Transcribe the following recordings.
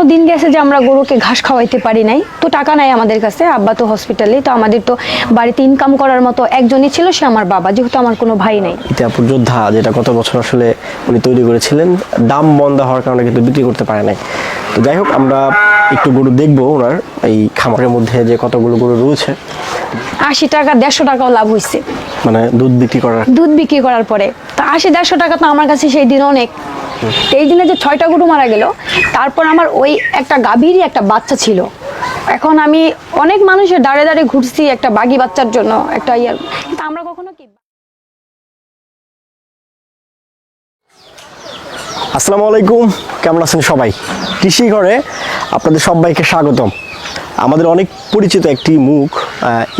এমনও দিন গেছে যে আমরা গরুকে ঘাস খাওয়াইতে পারি নাই। তো টাকা নাই আমাদের কাছে আব্বা তো হসপিটালে তো আমাদের তো বাড়িতে ইনকাম করার মতো একজনই ছিল সে আমার বাবা যেহেতু আমার কোনো ভাই নাই। ইতিহাপুর যোদ্ধা যেটা গত বছর আসলে উনি তৈরি করেছিলেন দাম মন্দা হওয়ার কারণে কিন্তু বিক্রি করতে পারে নাই। তো যাই হোক আমরা একটু গরু দেখব ওনার এই খামারের মধ্যে যে কতগুলো গরু রয়েছে। আশি টাকা দেড়শো টাকাও লাভ হয়েছে মানে দুধ বিক্রি করার দুধ বিক্রি করার পরে। তো আশি দেড়শো টাকা তো আমার কাছে সেই দিন অনেক। তো এই দিনে যে ছয়টা গরু মারা গেল, তারপর আমার ওই একটা গাভীরই একটা বাচ্চা ছিল। এখন আমি অনেক মানুষের দাঁড়ে দাঁড়ে ঘুরছি একটা বাগি বাচ্চার জন্য, একটা ইয়ে। কিন্তু আমরা কখনো কি আসসালামু আলাইকুম, কেমন আছেন সবাই? কৃষি ঘরে আপনাদের সবাইকে স্বাগতম। আমাদের অনেক পরিচিত একটি মুখ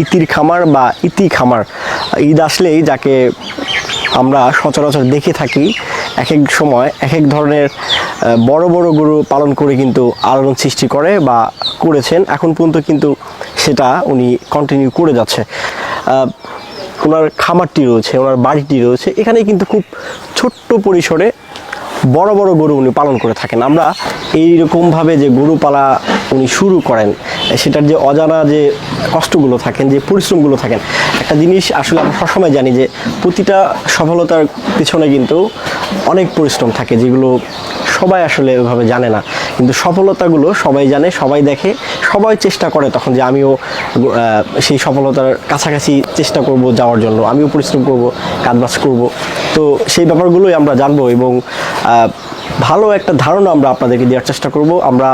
ইতির খামার বা ইতি খামার। ঈদ আসলেই যাকে আমরা সচরাচর দেখে থাকি এক এক সময় এক এক ধরনের বড় বড় গরু পালন করে কিন্তু আলোড়ন সৃষ্টি করে বা করেছেন। এখন পর্যন্ত কিন্তু সেটা উনি কন্টিনিউ করে যাচ্ছে। ওনার খামারটি রয়েছে ওনার বাড়িটি রয়েছে। এখানে কিন্তু খুব ছোট্ট পরিসরে বড় বড় গরু উনি পালন করে থাকেন। আমরা এইরকমভাবে যে গরু পালা উনি শুরু করেন, সেটার যে অজানা যে কষ্টগুলো থাকেন, যে পরিশ্রমগুলো থাকেন, একটা জিনিস আসলে আমরা সবসময় জানি যে প্রতিটা সফলতার পিছনে কিন্তু অনেক পরিশ্রম থাকে, যেগুলো সবাই আসলে ওইভাবে জানে না। কিন্তু সফলতাগুলো সবাই জানে, সবাই দেখে, সবাই চেষ্টা করে তখন যে আমিও সেই সফলতার কাছাকাছি চেষ্টা করব যাওয়ার জন্য, আমিও পরিশ্রম করব কাজবাজ করব। তো সেই ব্যাপারগুলোই আমরা জানব এবং ভালো একটা ধারণা আমরা আপনাদেরকে দেওয়ার চেষ্টা করব। আমরা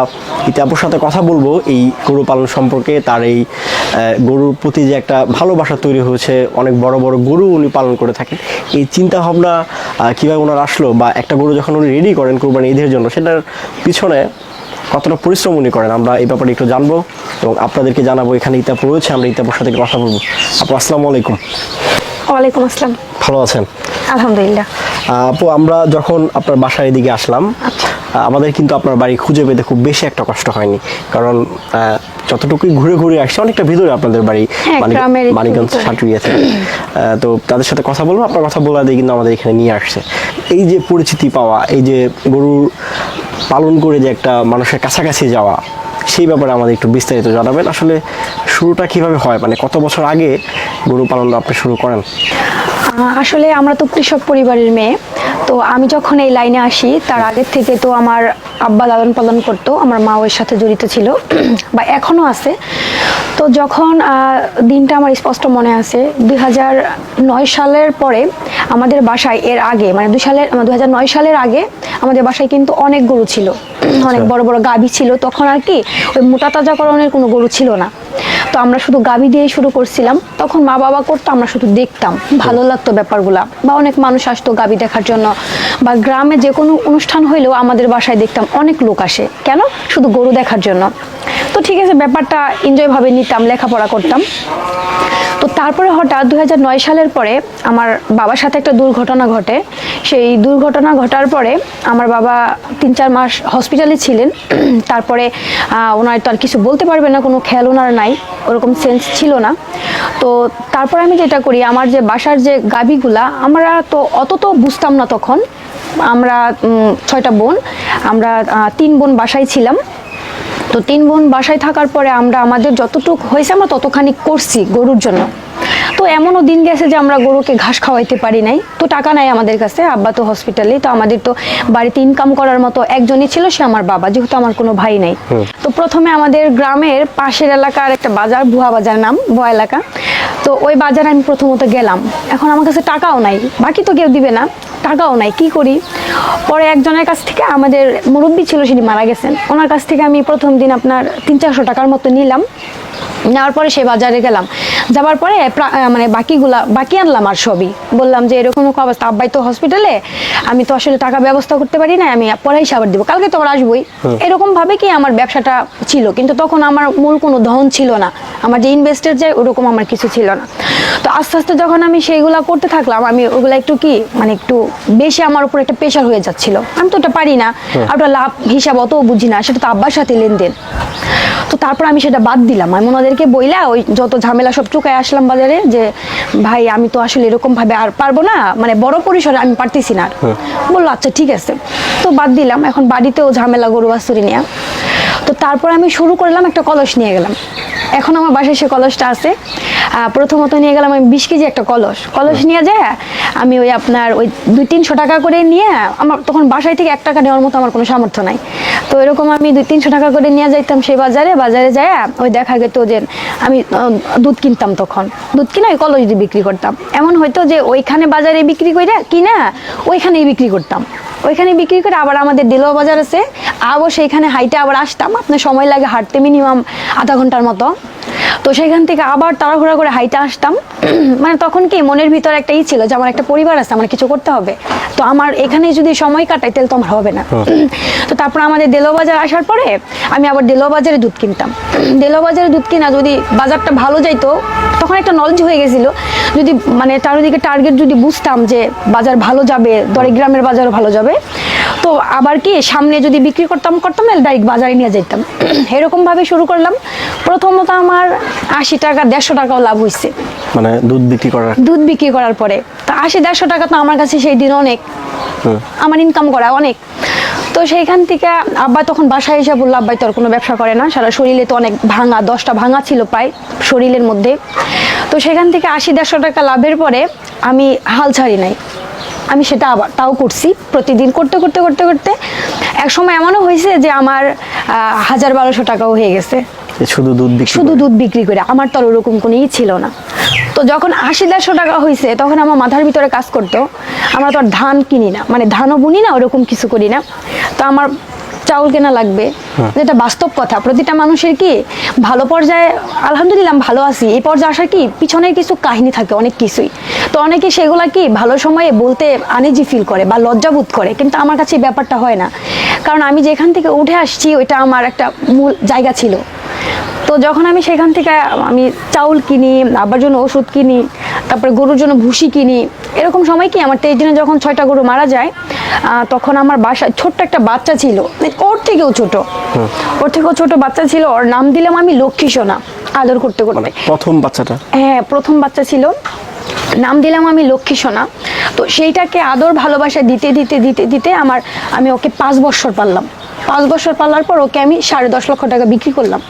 ইতিহাপুর সাথে কথা বলব এই গরু পালন সম্পর্কে। তার এই গরুর প্রতি যে একটা ভালোবাসা তৈরি হয়েছে অনেক বড় বড় গরু উনি পালন করে থাকেন। এই চিন্তা ভাবনা কীভাবে ওনার আসলো বা একটা গরু যখন উনি রেডি করেন কোরবানি ঈদের জন্য সেটার পিছনে কতটা পরিশ্রম উনি করেন আমরা এই ব্যাপারে একটু জানব এবং আপনাদেরকে জানাব। এখানে ইতাপুর রয়েছে আমরা ইতাপুর সাথে কথা বলব। আপু আসসালামু আলাইকুম। ওয়ালাইকুম আসসালাম। ভালো আছেন? আলহামদুলিল্লাহ। আপু আমরা যখন আপনার বাসার এদিকে আসলাম আচ্ছা। আমাদের কিন্তু আপনার বাড়ি খুঁজে পেতে খুব বেশি একটা কষ্ট হয়নি। কারণ যতটুকুই ঘুরে ঘুরে আসছে অনেকটা ভিতরে আপনাদের বাড়ি হ্যাঁ, মানিকগঞ্জ ভিতরে। সাটুইয়াতে তো তাদের সাথে কথা বলব আপনার কথা বলা দিয়ে কিন্তু আমাদের এখানে নিয়ে আসছে। এই যে পরিচিতি পাওয়া এই যে গরুর পালন করে যে একটা মানুষের কাছাকাছি যাওয়া সেই ব্যাপারে আমাদের একটু বিস্তারিত জানাবেন। আসলে শুরুটা কীভাবে হয়? মানে কত বছর আগে গরু পালন আপনি শুরু করেন? আসলে আমরা তো কৃষক পরিবারের মেয়ে। তো আমি যখন এই লাইনে আসি তার আগের থেকে তো আমার আব্বা লালন পালন করতো আমার মা ওর সাথে জড়িত ছিল বা এখনও আছে। তো যখন দিনটা আমার স্পষ্ট মনে আছে দুই নয় সালের পরে আমাদের বাসায় এর আগে মানে দুই সালের নয় সালের আগে আমাদের বাসায় কিন্তু অনেক গরু ছিল। অনেক বড় বড় গাভী ছিল। তখন আর কি ওই মোটা তাজাকরণের কোনো গরু ছিল না। তো আমরা শুধু গাভী দিয়ে শুরু করছিলাম। তখন মা বাবা করতো, আমরা শুধু দেখতাম। ভালো লাগতো ব্যাপারগুলা। বা অনেক মানুষ আসতো গাভী দেখার জন্য। বা গ্রামে যে কোনো অনুষ্ঠান হইলেও আমাদের বাসায় দেখতাম অনেক লোক আসে। কেন? শুধু গরু দেখার জন্য। তো ঠিক আছে, ব্যাপারটা এনজয় ভাবে নিতাম, লেখাপড়া করতাম। তো তারপরে হঠাৎ দু সালের পরে আমার বাবার সাথে একটা দুর্ঘটনা ঘটে। সেই দুর্ঘটনা ঘটার পরে আমার বাবা তিন চার মাস হসপিটালে ছিলেন। তারপরে ওনার তো আর কিছু বলতে পারবে না, কোনো খেয়াল ওনার নাই, ওরকম সেন্স ছিল না। তো তারপরে আমি যেটা করি, আমার যে বাসার যে গাবিগুলা আমরা তো অত তো বুঝতাম না তখন। আমরা ছয়টা বোন, আমরা তিন বোন বাসায় ছিলাম। তো তিন বোন বাসায় থাকার পরে আমরা আমাদের যতটুকু হয়েছে আমরা ততখানি করছি গরুর জন্য। তো এমনও দিন গেছে যে আমরা গরুকে ঘাস খাওয়াইতে পারি নাই। তো টাকা নাই আমাদের কাছে আব্বা তো হসপিটালে তো আমাদের তো বাড়িতে ইনকাম করার মতো একজনই ছিল সে আমার বাবা যেহেতু আমার কোনো ভাই নাই। তো প্রথমে আমাদের গ্রামের পাশের এলাকার একটা বাজার ভুয়া বাজার নাম ভুয়া এলাকা। তো ওই বাজারে আমি প্রথমত গেলাম। এখন আমার কাছে টাকাও নাই বাকি তো কেউ দিবে না। টাকাও নাই, কি করি? পরে একজনের কাছ থেকে আমাদের মুরব্বী ছিল, সেটি মারা গেছেন। ওনার কাছ থেকে আমি প্রথম দিন আপনার তিন চারশো টাকার মতো নিলাম। নেওয়ার পরে সেই বাজারে গেলাম। যাওয়ার পরে মানে বাকিগুলা বাকি আনলাম আর সবই। বললাম যে এরকম অবস্থা আব্বাই তো হসপিটালে আমি তো আসলে টাকা ব্যবস্থা করতে পারি না আমি পরে হিসাব দিব। কালকে তো আবার আসবোই। এরকম ভাবে কি আমার ব্যবসাটা ছিল কিন্তু তখন আমার মূল কোনো ধন ছিল না। আমার যে ইনভেস্টের যায় ওরকম আমার কিছু ছিল না। তো আস্তে আস্তে যখন আমি সেইগুলা করতে থাকলাম আমি ওগুলা একটু কি মানে একটু বেশি আমার উপর একটা প্রেশার হয়ে যাচ্ছিল। আমি তো ওটা পারি না। আর ওটা লাভ হিসাব অত বুঝি না। সেটা তো আব্বার সাথে লেনদেন। তো তারপর আমি সেটা বাদ দিলাম। আমি ওনাদেরকে বইলা ওই যত ঝামেলা সব চুকায় আসলাম বাজারে যে ভাই আমি তো আসলে এরকম ভাবে আর পারব না মানে বড় পরিসরে আমি পারতেছি না। আর বলল আচ্ছা ঠিক আছে। তো বাদ দিলাম এখন বাড়িতেও ঝামেলা গরু বাছুরি নিয়ে। তো তারপর আমি শুরু করলাম একটা কলস নিয়ে গেলাম। এখন আমার বাসায় সে কলসটা আছে। প্রথমত নিয়ে গেলাম আমি বিশ কেজি একটা কলস। কলস নিয়ে যায় আমি ওই আপনার ওই দুই তিনশো টাকা করে নিয়ে আমার তখন বাসায় থেকে এক টাকা নেওয়ার মতো আমার কোনো সামর্থ্য নাই। তো এরকম আমি দুই তিনশো টাকা করে নিয়ে যাইতাম সেই বাজারে। বাজারে যায় ওই দেখা গেতো যে আমি দুধ কিনতাম তখন। দুধ কিনা ওই কলেজ বিক্রি করতাম। এমন হয়তো যে ওইখানে বাজারে বিক্রি করে কিনা ওইখানেই বিক্রি করতাম। ওইখানে বিক্রি করে আবার আমাদের দিলো বাজার আছে। আবার সেইখানে হাইটে আবার আসতাম। আপনার সময় লাগে হাঁটতে মিনিমাম আধা ঘণ্টার মতো। তো সেখান থেকে আবার তাড়াহুড়া করে হাইটে আসতাম। মানে তখন কি মনের ভিতর একটা ই ছিল যে আমার একটা পরিবার আছে আমার কিছু করতে হবে। তো আমার এখানে যদি সময় কাটাই তাহলে তো আমার হবে না। তো তারপর আমাদের দেলো বাজার আসার পরে আমি আবার দেলো বাজারে দুধ কিনতাম। দেলো বাজারে দুধ কিনা যদি বাজারটা ভালো যাইতো তখন একটা নলেজ হয়ে গেছিল। যদি মানে চারিদিকে টার্গেট যদি বুঝতাম যে বাজার ভালো যাবে দরে গ্রামের বাজারও ভালো যাবে তো আবার কি সামনে যদি বিক্রি করতাম করতাম না ডাইরেক্ট বাজারে নিয়ে যেতাম এরকম ভাবে শুরু করলাম। প্রথমত আমার আশি টাকা দেড়শো টাকাও লাভ হয়েছে মানে দুধ বিক্রি করার? দুধ বিক্রি করার পরে। তো আশি দেড়শো টাকা তো আমার কাছে সেই দিন অনেক। আমার ইনকাম করা অনেক। তো সেইখান থেকে আব্বা তখন বাসায় এসে বলল আব্বাই তোর কোনো ব্যবসা করে না? সারা শরীরে তো অনেক ভাঙা দশটা ভাঙা ছিল প্রায় শরীরের মধ্যে। তো সেখান থেকে আশি দেড়শো টাকা লাভের পরে আমি হাল ছাড়ি নাই। আমি সেটা আবার তাও করছি প্রতিদিন করতে করতে করতে করতে। এক সময় এমনও হয়েছে যে আমার হাজার বারোশো টাকাও হয়ে গেছে। শুধু দুধ বিক্রি শুধু করে। দুধ বিক্রি করে আমার তো ওরকম কোনো ই ছিল না। তো যখন আশি দেড়শো টাকা হয়েছে তখন আমার মাথার ভিতরে কাজ করতো। আমরা তো আর ধান কিনি না মানে ধানও বুনি না ওরকম কিছু করি না। তো আমার চাউল কেনা লাগবে। যেটা বাস্তব কথা। প্রতিটা মানুষের কি ভালো পর্যায়ে আলহামদুলিল্লাহ ভালো আছি। এই পর্যায়ে আসার কি পিছনের কিছু কাহিনী থাকে অনেক কিছুই। তো অনেকে সেগুলা কি ভালো সময়ে বলতে আনেজি ফিল করে বা লজ্জাবোধ করে। কিন্তু আমার কাছে এই ব্যাপারটা হয় না। কারণ আমি যেখান থেকে উঠে আসছি ওইটা আমার একটা মূল জায়গা ছিল। তো যখন আমি সেখান থেকে আমি চাউল কিনি আবার জন্য ওষুধ কিনি তারপরে গরুর জন্য ভুসি কিনি এরকম সময় কি আমার তেইশ দিনে যখন ছয়টা গরু মারা যায় তখন আমার বাসায় ছোট্ট একটা বাচ্চা ছিল। মানে ওর থেকেও ছোট। ওর থেকেও ছোট বাচ্চা ছিল। ওর নাম দিলাম আমি লক্ষ্মী সোনা। আদর করতে মানে করতে প্রথম বাচ্চাটা? হ্যাঁ প্রথম বাচ্চা ছিল। নাম দিলাম আমি লক্ষ্মী সোনা। তো সেইটাকে আদর ভালোবাসা দিতে দিতে দিতে দিতে আমার আমি ওকে পাঁচ বছর পারলাম পাঁচ বছর পালার পর ওকে আমি সাড়ে দশ লক্ষ টাকা বিক্রি করলাম।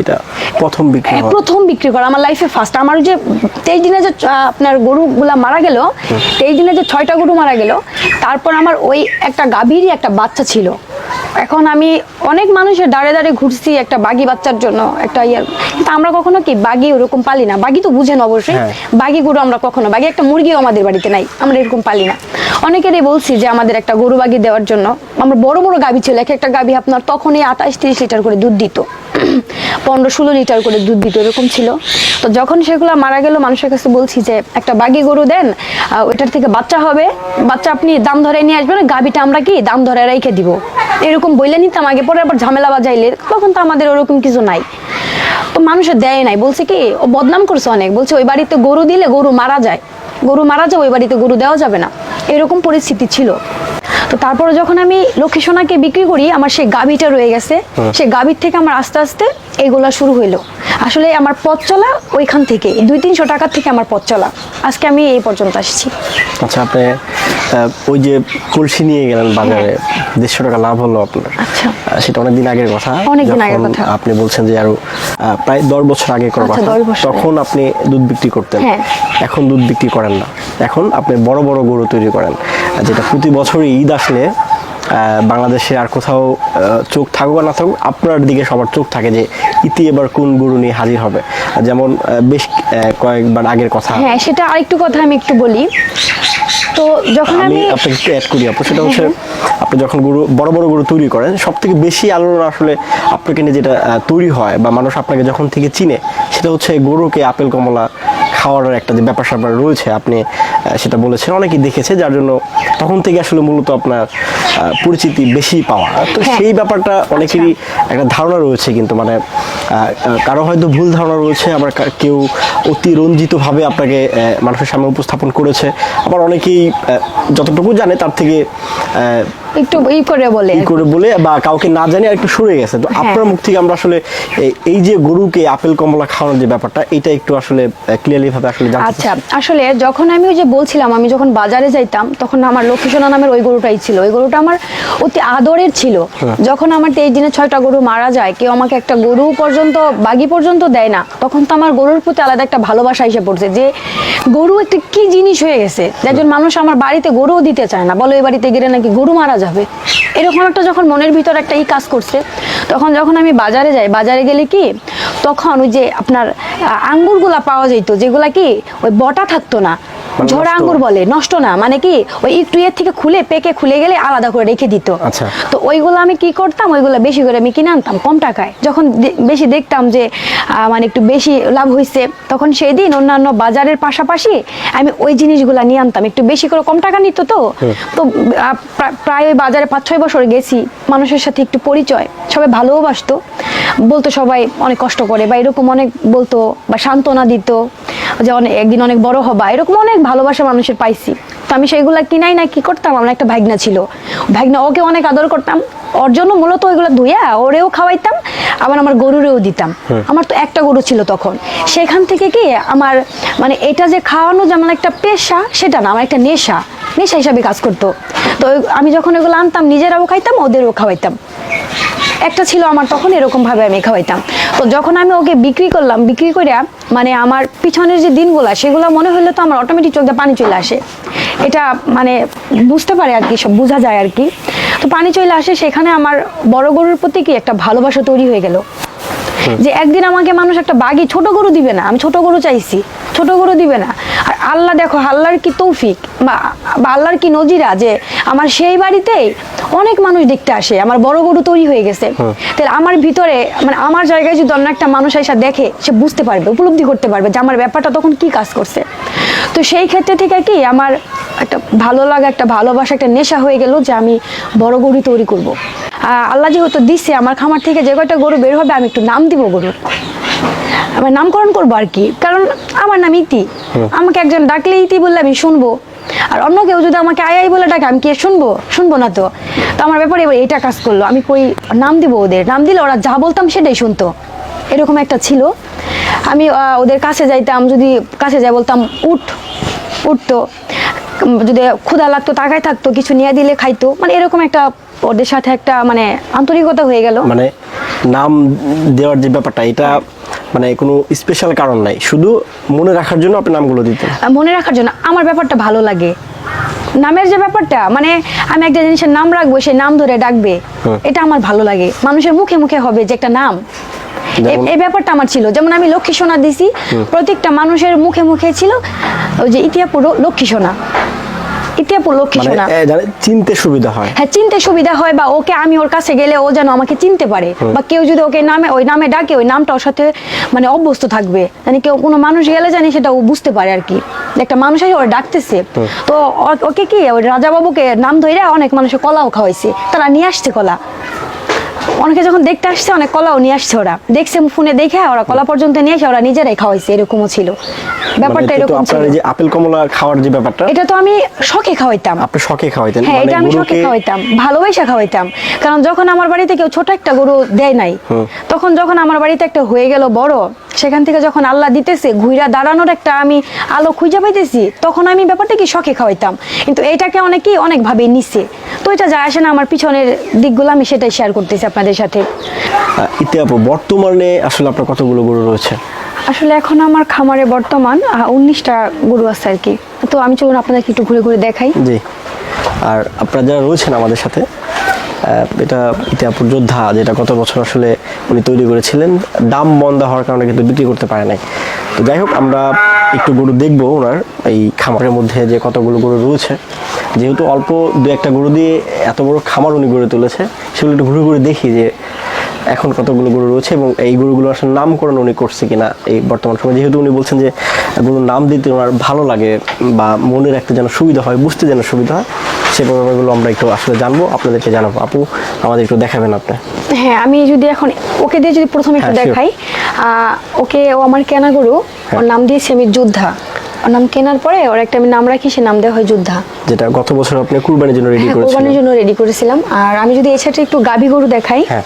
এটা প্রথম বিক্রি হ্যাঁ, প্রথম বিক্রি করা। আমার লাইফে ফার্স্ট আমার যে তেইশ দিনে যে আপনার গরুগুলা মারা গেল তেইশ দিনে যে ছয়টা গরু মারা গেল তারপর আমার ওই একটা গাভীরই একটা বাচ্চা ছিল। এখন আমি অনেক মানুষের দাঁড়ে দাঁড়ে ঘুরছি একটা বাগি বাচ্চার জন্য একটা ইয়ার। কিন্তু আমরা কখনো কি বাগি ওরকম পালি না? বাগি তো বুঝেন অবশ্যই। হ্যাঁ। বাগি গরু আমরা কখনো বাগি একটা মুরগিও আমাদের বাড়িতে নাই আমরা এরকম পালি না। অনেকেরই বলছি যে আমাদের একটা গরু বাগি দেওয়ার জন্য আমরা বড় বড় গাভী ছিল এক একটা গাভী আপনার তখনই আঠাশ তিরিশ লিটার করে দুধ দিত। পনেরো ষোলো লিটার করে দুধ দিত, এরকম ছিল। তো যখন সেগুলো মারা গেল, মানুষের কাছে বলছি যে, একটা বাগি গরু দেন ওইটার থেকে বাচ্চা হবে, বাচ্চা আপনি দাম ধরে নিয়ে আসবেন, গাভীটা আমরা কি দাম ধরে রেখে দিব? এরকম বইলে নিতাম আগে পরে আবার ঝামেলা বাজাইলে, তখন তো আমাদের ওরকম কিছু নাই। তো মানুষের দেয় নাই, বলছে কি, ও বদনাম করছে অনেক, বলছে ওই বাড়িতে গরু দিলে গরু মারা যায়, গরু মারা যায় ওই বাড়িতে গরু দেওয়া যাবে না। এরকম পরিস্থিতি ছিল। তো তারপরে যখন আমি লক্ষ্মী সোনাকে বিক্রি করি আমার সেই গাভীটা রয়ে গেছে। সেই গাভীর থেকে আমার আস্তে আস্তে এইগুলা শুরু হইল। আসলে আমার পথ চলা ওইখান থেকে দুই তিনশো টাকার থেকে আমার পথ চলা। আজকে আমি এই পর্যন্ত আসছি। আচ্ছা আপনি ওই যে কলসি নিয়ে গেলেন বাজারে দেড়শো টাকা লাভ হলো আপনার। আচ্ছা। সেটা অনেক দিন আগের কথা। অনেকদিন আগের কথা। আপনি বলছেন যে আরও প্রায় দশ বছর আগে করার আচ্ছা, কথা তখন আপনি দুধ বিক্রি করতেন। হ্যাঁ। এখন দুধ বিক্রি করেন না। এখন আপনি বড় বড় গরু তৈরি করেন। যেটা প্রতি বছরই ঈদ আসলে বাংলাদেশে আর কোথাও চোখ থাকুক আর না থাকুক আপনার দিকে সবার চোখ থাকে যে ইতি এবার কোন গরু নিয়ে হাজির হবে। যেমন বেশ কয়েকবার আগের কথা। হ্যাঁ সেটা আরেকটু কথা আমি একটু বলি। তো যখন আমি আমি আপনাকে একটু অ্যাড করি আপু। সেটা হচ্ছে আপনি যখন গরু বড় বড় গরু তৈরি করেন সব থেকে বেশি আলোড়ন আসলে আপনাকে নিয়ে যেটা তৈরি হয় বা মানুষ আপনাকে যখন থেকে চিনে সেটা হচ্ছে গরুকে আপেল কমলা খাওয়ানোর একটা যে ব্যাপার স্যাপার রয়েছে আপনি সেটা বলেছেন অনেকেই দেখেছে যার জন্য তখন থেকে আসলে মূলত আপনার পরিচিতি বেশি পাওয়া। তো হ্যাঁ। সেই ব্যাপারটা অনেকেরই একটা ধারণা রয়েছে কিন্তু মানে কারও হয়তো ভুল ধারণা রয়েছে আবার কেউ অতিরঞ্জিতভাবে আপনাকে মানুষের সামনে উপস্থাপন করেছে। আবার অনেকেই যতটুকু জানে তার থেকে একটু ই করে বলে ই করে বলে বা কাউকে না জানি আর একটু সরে গেছে। তো হ্যাঁ। আপনার মুখ থেকে আমরা আসলে এই- যে গরুকে আপেল কমলা খাওয়ানোর যে ব্যাপারটা এটা একটু আসলে ক্লিয়ারলি ভাবে আসলে জানতে আচ্ছা আসলে যখন আমি ওই যে বলছিলাম আমি যখন বাজারে যাইতাম তখন আমার লক্ষ্মীসোনা নামের ওই গরুটাই ছিল। ওই গরুটা আমার অতি আদরের ছিল। যখন আমার তেইশ দিনে ছয়টা গরু মারা যায় কেউ আমাকে একটা গরু পর্যন্ত বাগি পর্যন্ত দেয় না তখন তো আমার গরুর প্রতি আলাদা একটা ভালোবাসা এসে পড়ছে যে গরু একটা কি জিনিস হয়ে গেছে? একজন মানুষ আমার বাড়িতে গরুও দিতে চায় না। বলো এই বাড়িতে গেলে নাকি গরু মারা যাবে? এরকম একটা যখন মনের ভিতর একটা ই কাজ করছে, তখন যখন আমি বাজারে যাই, বাজারে গেলে কি, তখন ওই যে আপনার আঙ্গুরগুলা পাওয়া যেত যেগুলা কি, ওই বটা থাকতো না। মানে ঝোড়া আঙ্গুর বলে নষ্ট না মানে কি ওই একটু এর থেকে খুলে পেকে খুলে গেলে আলাদা করে রেখে দিত। আচ্ছা। তো ওইগুলো আমি কি করতাম? ওইগুলো বেশি করে আমি কিনে আনতাম কম টাকায়। যখন বেশি দেখতাম যে মানে একটু বেশি লাভ হয়েছে তখন সেই দিন অন্যান্য বাজারের পাশাপাশি আমি ওই জিনিসগুলো নিয়ে আনতাম। একটু বেশি করে কম টাকা নিত তো। তো প্রায় ওই বাজারে পাঁচ ছয় বছর গেছি মানুষের সাথে একটু পরিচয় সবাই ভালোও বাসতো। বলতো সবাই অনেক কষ্ট করে বা এরকম অনেক বলতো বা সান্ত্বনা দিত। যে অনেক একদিন অনেক বড় হবা এরকম অনেক ভালোবাসা মানুষের পাইছি। তো আমি সেইগুলা কিনাই না কি করতাম? আমার একটা ভাগনা ছিল। ভাগনা ওকে অনেক আদর করতাম। ওর জন্য মূলত ওইগুলো ধুইয়া ওরেও খাওয়াইতাম আবার আমার গরুরেও দিতাম। আমার তো একটা গরু ছিল তখন। সেখান থেকে কি আমার মানে এটা যে খাওয়ানো যে আমার একটা পেশা সেটা না আমার একটা নেশা। নেশা হিসাবে কাজ করতো। তো আমি যখন এগুলো আনতাম নিজেরাও খাইতাম ওদেরও খাওয়াইতাম। একটা ছিল আমার তখন এরকম ভাবে আমি খাওয়াইতাম। তো যখন আমি ওকে বিক্রি করলাম বিক্রি করে মানে আমার পিছনের যে দিনগুলো সেগুলো মনে হলে তো আমার অটোমেটিক চোখ পানি চলে আসে। এটা মানে বুঝতে পারে আর কি সব বোঝা যায় আর কি। তো পানি চলে আসে সেখানে আমার বড় গরুর প্রতি কি একটা ভালোবাসা তৈরি হয়ে গেল। যে একদিন আমাকে মানুষ একটা বাগি ছোট গরু দিবে না আমি ছোট গরু চাইছি ছোট গরু দিবে না। আর আল্লাহ দেখো আল্লাহর কি তৌফিক বা আল্লাহর কি নজিরা যে আমার সেই বাড়িতেই অনেক মানুষ দেখতে আসে আমার বড় গরু তৈরি হয়ে গেছে। তাহলে আমার ভিতরে মানে আমার জায়গায় যদি অন্য একটা মানুষ এসে দেখে সে বুঝতে পারবে উপলব্ধি করতে পারবে যে আমার ব্যাপারটা তখন কি কাজ করছে। তো সেই ক্ষেত্রে থেকে কি আমার একটা ভালো লাগা একটা ভালোবাসা একটা নেশা হয়ে গেল যে আমি বড় গরু তৈরি করব। আহ, আল্লাহ যেহেতু দিচ্ছে আমার খামার থেকে যে কয়টা গরু বের হবে আমি একটু নাম দিব গরুর। আমার নামকরণ করব আর কি কারণ আমার নাম ইতি। আমাকে একজন ডাকলে ইতি বললে আমি শুনব। আর অন্য কেউ যদি আমাকে আই আই বলে ডাকে, আমি কি শুনব? শুনব না তো। তো আমার ব্যাপারে এবার এটা কাজ করল। আমি কই, নাম দিব ওদের। নাম দিলে ওরা যা বলতাম সেটাই শুনতো। এরকম একটা ছিল। আমি ওদের কাছে যাইতাম, যদি কাছে যাই বলতাম, উঠ উঠতো যদি ক্ষুধা লাগতো, তাকায় থাকতো, কিছু নিয়ে দিলে খাইতো। মানে এরকম একটা ওদের সাথে একটা মানে আন্তরিকতা হয়ে গেল। মানে নাম দেওয়ার যে ব্যাপারটা, এটা মানে কোনো স্পেশাল কারণ নাই। শুধু মনে রাখার জন্য আপনি নামগুলো দিতেন। মনে রাখার জন্য আমার ব্যাপারটা ভালো লাগে। নামের যে ব্যাপারটা মানে আমি একটা জিনিসের নাম রাখব সেই নাম ধরে ডাকবে। এটা আমার ভালো লাগে। মানুষের মুখে মুখে হবে যে একটা নাম। এই ব্যাপারটা আমার ছিল। যেমন আমি লক্ষ্মী সোনা দিছি প্রত্যেকটা মানুষের মুখে মুখে ছিল ওই যে ইতিহাপুর লক্ষ্মী সোনা। ইতিহাপুর লক্ষ্মী মানে সোনা চিনতে সুবিধা হয়। হ্যাঁ চিনতে সুবিধা হয় বা ওকে আমি ওর কাছে গেলে ও যেন আমাকে চিনতে পারে। বা কেউ যদি ওকে নামে ওই নামে ডাকে ওই নামটা ওর সাথে মানে অভ্যস্ত থাকবে। মানে কেউ কোনো মানুষ গেলে জানি সেটা ও বুঝতে পারে আর কি। একটা মানুষ এসে ওর ডাকতেছে। তো ওকে কি ওই রাজা বাবুকে নাম ধরে অনেক মানুষের কলাও খাওয়াইছে। তারা নিয়ে আসছে কলা। অনেকে যখন দেখতে আসছে অনেক কলাও নিয়ে আসছে ওরা। দেখছে ফোনে দেখে ওরা কলা পর্যন্ত নিয়ে আসে ওরা নিজেরাই খাওয়াইছে এরকমও ছিল। ব্যাপারটা মানে এরকম ছিল। এই যে আপেল কমলা খাওয়ার যে ব্যাপারটা? এটা তো আমি শখে খাওয়াইতাম। আপনি শখে খাওয়াইতেন হ্যাঁ মানে এটা আমি শখে খাওয়াইতাম ভালোবাসা খাওয়াইতাম। কারণ যখন আমার বাড়িতে কেউ ছোট একটা গরু দেয় নাই তখন যখন আমার বাড়িতে একটা হয়ে গেল বড় সেখান থেকে যখন আল্লাহ দিতেছে ঘুইরা দাঁড়ানোর একটা আমি আলো খুঁজে পাইতেছি তখন আমি ব্যাপারটা কি শখে খাওয়াইতাম? কিন্তু এটাকে অনেকেই অনেকভাবে নিচ্ছে তো এটা যায় আসে না আমার পিছনের দিকগুলো আমি সেটাই শেয়ার করতেছি আপনাদের সাথে। ইতি আপু বর্তমানে আসলে আপনার কতগুলো গরু রয়েছে? আসলে এখন আমার খামারে বর্তমান উনিশটা গরু আছে আর কি। তো আমি চলুন আপনাদেরকে একটু ঘুরে ঘুরে দেখাই। জি। আর আপনারা যারা রয়েছেন আমাদের সাথে এটা ইতিহাপুর যোদ্ধা যেটা গত বছর আসলে উনি তৈরি করেছিলেন। দাম মন্দা হওয়ার কারণে কিন্তু বিক্রি করতে পারে নাই। তো যাই হোক, আমরা একটু গরু দেখব ওনার এই খামারের মধ্যে যে কতগুলো গরু রয়েছে। যেহেতু অল্প দু একটা গরু দিয়ে এত বড় খামার উনি গড়ে তুলেছে, সেগুলো একটু ঘুরে ঘুরে দেখি যে এখন কতগুলো গরু রয়েছে এবং এই গরুগুলো আসলে নামকরণ উনি করছে কিনা এই বর্তমান সময়। যেহেতু উনি বলছেন যে গরুর নাম দিতে ওনার ভালো লাগে বা মনে রাখতে যেন সুবিধা হয়, বুঝতে যেন সুবিধা হয় সে ব্যাপারগুলো আমরা একটু আসলে জানব আপনাদেরকে জানাব। আপু আমাদের একটু দেখাবেন আপনি। হ্যাঁ আমি যদি এখন ওকে দিয়ে যদি প্রথমে একটু হ্যাঁ, দেখাই ওকে ও আমার কেনা গরু ওর নাম দিয়েছি আমি যোদ্ধা। ওর নাম কেনার পরে ওর একটা আমি নাম রাখি সে নাম দেওয়া হয় যোদ্ধা। যেটা গত বছর আপনি কুরবানির জন্য রেডি হ্যাঁ করেছিলেন। কোরবানির জন্য রেডি করেছিলাম। আর আমি যদি এছাড়া একটু গাভী গরু দেখাই হ্যাঁ।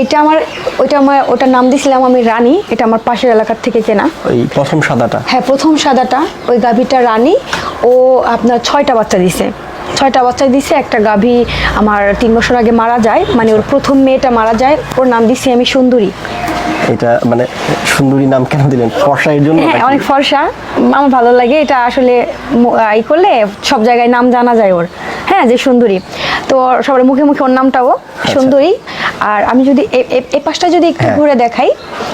এটা আমার ওইটা আমার ওটার নাম দিছিলাম আমি রানী এটা আমার পাশের এলাকার থেকে কেনা। ওই প্রথম সাদাটা? হ্যাঁ প্রথম সাদাটা ওই গাভীটা রানী ও আপনার ছয়টা বাচ্চা দিছে। ছয়টা বাচ্চা দিছে একটা গাভী আমার তিন বছর আগে মারা যায় মানে ওর প্রথম মেয়েটা মারা যায় ওর নাম দিছি আমি সুন্দরী। এটা মানে সুন্দরী নাম কেন দিলেন? ফর্সা এর জন্য হ্যাঁ অনেক ফর্সা। আমার ভালো লাগে এটা আসলে ম- ই করলে সব জায়গায় নাম জানা যায় ওর। হ্যাঁ যে সুন্দরী। তো সবার মুখে মুখে ওর নামটাও সুন্দরী। আর আমি যদি এই পাশটা যদি একটু হ্যাঁ। ঘুরে দেখাই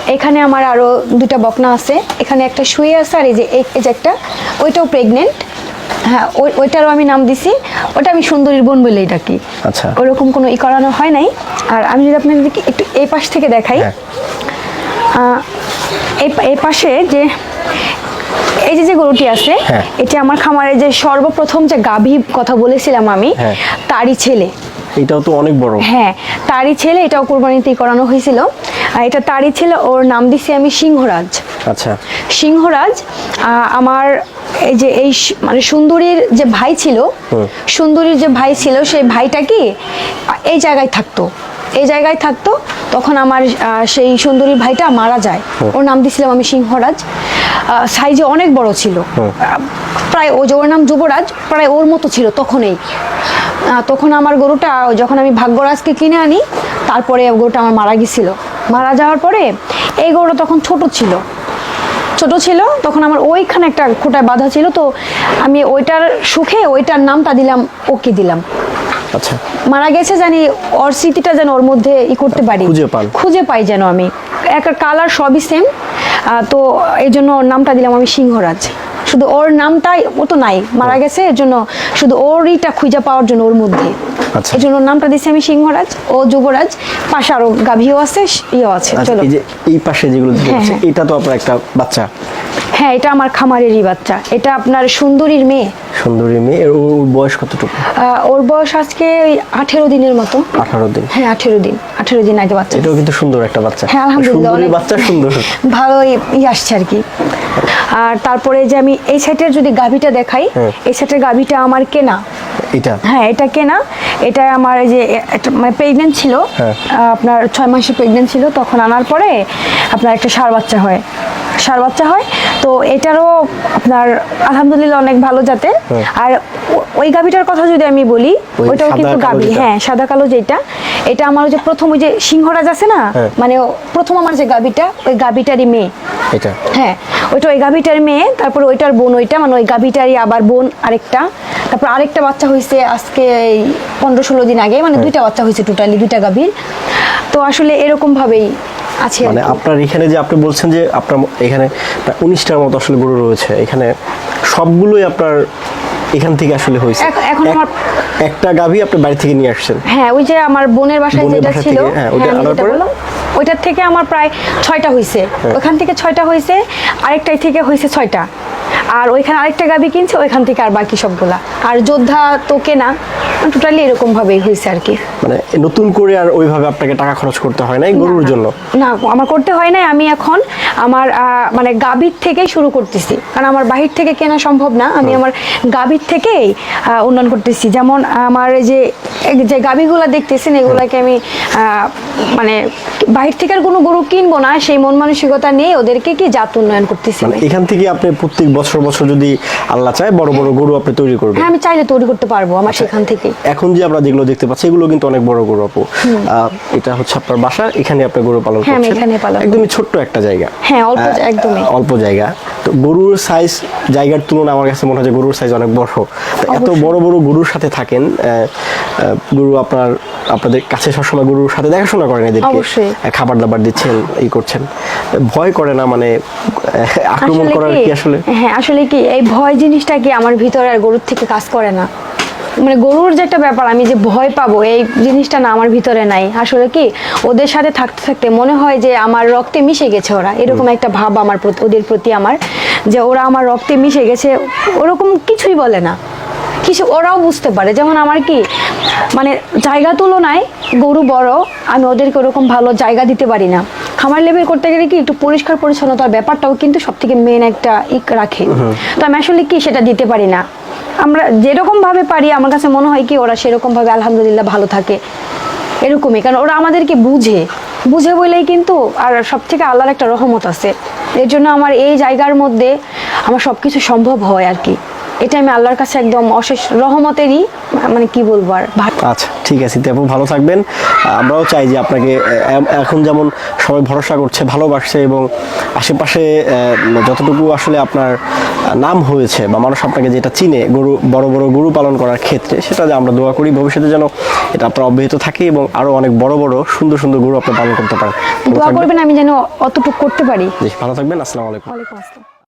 এখানে আমার আরও দুটা বকনা আছে। এখানে একটা শুয়ে আছে আর এই যে এই এই যে একটা ওইটাও প্রেগনেন্ট হ্যাঁ ওই ওইটারও আমি নাম দিছি ওটা আমি সুন্দরীর বোন বলেই ডাকি আচ্ছা। ওরকম কোনো ই করানো হয় নাই আর আমি যদি আপনাদেরকে একটু এই পাশ থেকে দেখাই হ্যাঁ। এই পাশে যে এই যে যে গরুটি আছে এটি এটা আমার খামারে যে সর্বপ্রথম যে গাভী কথা বলেছিলাম আমি হ্যাঁ। তারই ছেলে এটাও তো অনেক বড়। হ্যাঁ তারই ছেলে এটাও কোরবানিতেই করানো হয়েছিল। আর এটা তারই ছেলে ওর নাম দিছি আমি সিংহরাজ। আচ্ছা। সিংহরাজ আমার এই যে এই মানে সুন্দরীর যে ভাই ছিল সুন্দরীর যে ভাই ছিল সেই ভাইটা কি এই জায়গায় থাকতো। এই জায়গায় থাকতো তখন আমার সেই সুন্দরীর ভাইটা মারা যায়। ওর নাম দিছিলাম আমি সিংহরাজ। সাইজে অনেক বড় ছিল। প্রায় ও যে ওর নাম যুবরাজ প্রায় ওর মতো ছিল তখনই। তখন আমার গরুটা যখন আমি ভাগ্যরাজকে কিনে আনি তারপরে গরুটা আমার মারা গেছিল মারা যাওয়ার পরে এই গরুটা তখন ছোট ছিল। ছোট ছিল তখন আমার ওইখানে একটা খোটায় বাঁধা ছিল তো আমি ওইটার সুখে ওইটার নামটা দিলাম ওকে দিলাম। আচ্ছা। মারা গেছে জানি ওর স্মৃতিটা যেন ওর মধ্যে ই করতে পারি। খুঁজে পাই। যেন আমি। একটা কালার সবই সেম তো এই জন্য ওর নামটা দিলাম আমি সিংহরাজ। শুধু ওর নামটাই ও তো নাই মারা গেছে এর জন্য শুধু ওরইটা খুঁজে পাওয়ার জন্য ওর মধ্যে। এই জন্য নামটা দিচ্ছি আমি সিংহরাজ ও যুবরাজ পাশে আরও গাভীও আছে ইয়েও আছে আচ্ছা চলো। এই যে এই পাশে যেগুলো হ্যাঁ, হ্যাঁ। এটা তো আপনার একটা বাচ্চা। হ্যাঁ এটা আমার খামারেরই বাচ্চা। এটা আপনার সুন্দরীর মেয়ে। সুন্দরী মেয়ে ওর বয়স কতটুকু? ওর বয়স আজকে আঠেরো দিনের মতো। আঠারো দিন। হ্যাঁ আঠেরো দিন আঠেরো দিন আগে বাচ্চা। এটাও কিন্তু সুন্দর একটা বাচ্চা। হ্যাঁ আলহামদুলিল্লাহ অনেক- বাচ্চা সুন্দর। ভালো ই আসছে আর কি। আর তারপরে যে আমি এই সাইডের যদি গাভীটা দেখাই হ্যাঁ। এই সাইডের গাভীটা আমার কেনা। এটা? হ্যাঁ এটা কেনা। এটা আমার এই যে একটা মানে প্রেগনেন্ট ছিল হ্যাঁ। আপনার ছয় মাসে প্রেগনেন্ট ছিল তখন আনার পরে আপনার একটা সার বাচ্চা হয় সার বাচ্চা হয় তো এটারও আপনার আলহামদুলিল্লাহ অনেক ভালো জাতের। হ্যাঁ। আর ওই গাভীটার কথা যদি আমি বলি ওইটাও কিন্তু গাভী। হ্যাঁ সাদা কালো যেটা এটা আমার যে প্রথম ওই যে সিংহরাজ আছে না হ্যাঁ। মানে প্রথম আমার যে গাভীটা ওই গাভীটারই মেয়ে। এটা। হ্যাঁ ওইটা ওই গাভীটার মেয়ে তারপর ওইটার বোন ওইটা মানে ওই গাভীটারই আবার বোন আরেকটা। তারপর আরেকটা বাচ্চা হয়েছে আজকে এই পনেরো ষোলো দিন আগে মানে দুইটা বাচ্চা হয়েছে টোটালি দুইটা গাভীর। তো আসলে এরকম ভাবেই মানে আপনার এখানে যে আপনি বলছেন যে আপনার এখানে এখানে উনিশটার মতো আসলে গরু রয়েছে এখানে সবগুলোই আপনার এখান থেকে আসলে হয়েছে। এখন আমার- একটা গাভী আপনি বাড়ি থেকে নিয়ে আসছেন। হ্যাঁ ওই যে আমার বোনের বাসায় যেটা ছিল। হ্যাঁ, ওইটা হ্যাঁ, আনার পরে? ওইটার থেকে আমার প্রায় ছয়টা হয়েছে হ্যাঁ। ওখান থেকে ছয়টা হয়েছে আরেকটাই থেকে হয়েছে ছয়টা। আর ওইখানে আরেকটা গাভী কিনছে ওইখান থেকে আর বাকি সবগুলা। আর যোদ্ধা তো কেনা টোটালি এরকম ভাবেই হয়েছে আর কি। মানে নতুন করে আর ওইভাবে আপনাকে টাকা খরচ করতে হয় না গরুর জন্য? না আমার করতে হয় নাই আমি এখন আমার মানে গাভীর থেকেই শুরু করতেছি। কারণ আমার বাহির থেকে কেনা সম্ভব না আমি আমার গাভীর থেকেই উন্নয়ন করতেছি। যেমন আমার যে যে গাভীগুলো দেখতেছেন এগুলাকে আমি মানে বাহির থেকে আর কোনো গরু কিনবো না সেই মন মানসিকতা নিয়ে ওদেরকে কি জাত উন্নয়ন করতেছি মানে এখান থেকে আপনি প্রত্যেক বছর বছর যদি আল্লাহ চায় বড় বড় গরু আপনি তৈরি করবেন। হ্যাঁ আমি চাইলে তৈরি করতে পারব আমার সেখান থেকে এখন যে আমরা যেগুলো দেখতে পাচ্ছি এগুলো কিন্তু অনেক বড় গরু আপু। এটা হচ্ছে আপনার বাসা এখানে আপনি গরু পালন করছেন। হ্যাঁ, এখানে পালন একদমই ছোট্ট একটা জায়গা। হ্যাঁ, অল্প একদমই। অল্প জায়গা। তো গরুর সাইজ জায়গার তুলনায় আমার কাছে মনে হয় যে গরুর সাইজ অনেক বড়। এত বড় বড় গরুর সাথে থাকেন গরু আপনার আপনাদের কাছে সবসময় গরুর সাথে দেখাশোনা করেন এদেরকে। অবশ্যই। খাবার দাবার দিচ্ছেন এই করছেন। ভয় করে না মানে আক্রমণ করার কি? আসলে? হ্যাঁ আসলে কি? এই ভয় জিনিসটা কি আমার ভিতরে আর গরুর থেকে কাজ করে না? মানে গরুর যে একটা ব্যাপার আমি যে ভয় পাবো এই জিনিসটা না আমার ভিতরে নাই। আসলে কি? ওদের সাথে থাকতে থাকতে মনে হয় যে আমার রক্তে মিশে গেছে ওরা। এরকম একটা ভাব আমার প্রতি- ওদের প্রতি আমার যে ওরা আমার রক্তে মিশে গেছে ওরকম কিছুই বলে না। কিছু ওরাও বুঝতে পারে। যেমন আমার কি? মানে জায়গা তুলনায় গরু বড় আমি ওদেরকে ওরকম ভালো জায়গা দিতে পারি না। খামার লেভেল করতে গেলে কি একটু পরিষ্কার পরিচ্ছন্নতার ব্যাপারটাও কিন্তু সব থেকে মেন একটা ইক রাখে। তো আমি আসলে কি সেটা দিতে পারি না? আমরা যেরকম ভাবে পারি আমার কাছে মনে হয় কি ওরা সেরকম ভাবে আলহামদুলিল্লাহ ভালো থাকে। এরকমই কারণ ওরা আমাদেরকে বুঝে। বুঝে বলেই কিন্তু আর সব থেকে আল্লাহর একটা রহমত আছে। এর জন্য আমার এই জায়গার মধ্যে আমার সব কিছু সম্ভব হয় আর কি। এটা আমি আল্লাহর কাছে একদম অশেষ রহমতেরই মানে কি বলব আর আচ্ছা ঠিক আছে আপু ভালো থাকবেন। আমরাও চাই যে আপনাকে এখন যেমন সবাই ভরসা করছে ভালোবাসছে এবং আশেপাশে যতটুকু আসলে আপনার নাম হয়েছে বা মানুষ আপনাকে যেটা চিনে গরু বড় বড় গরু পালন করার ক্ষেত্রে সেটা যে আমরা দোয়া করি ভবিষ্যতে যেন এটা আপনার অব্যাহত থাকে এবং আরও অনেক বড় বড় সুন্দর সুন্দর গরু আপনি পালন করতে পারেন। দোয়া করবেন আমি যেন অতটুকু করতে পারি। ভালো থাকবেন আসসালামু আলাইকুম। ওয়ালাইকুম আসসালাম।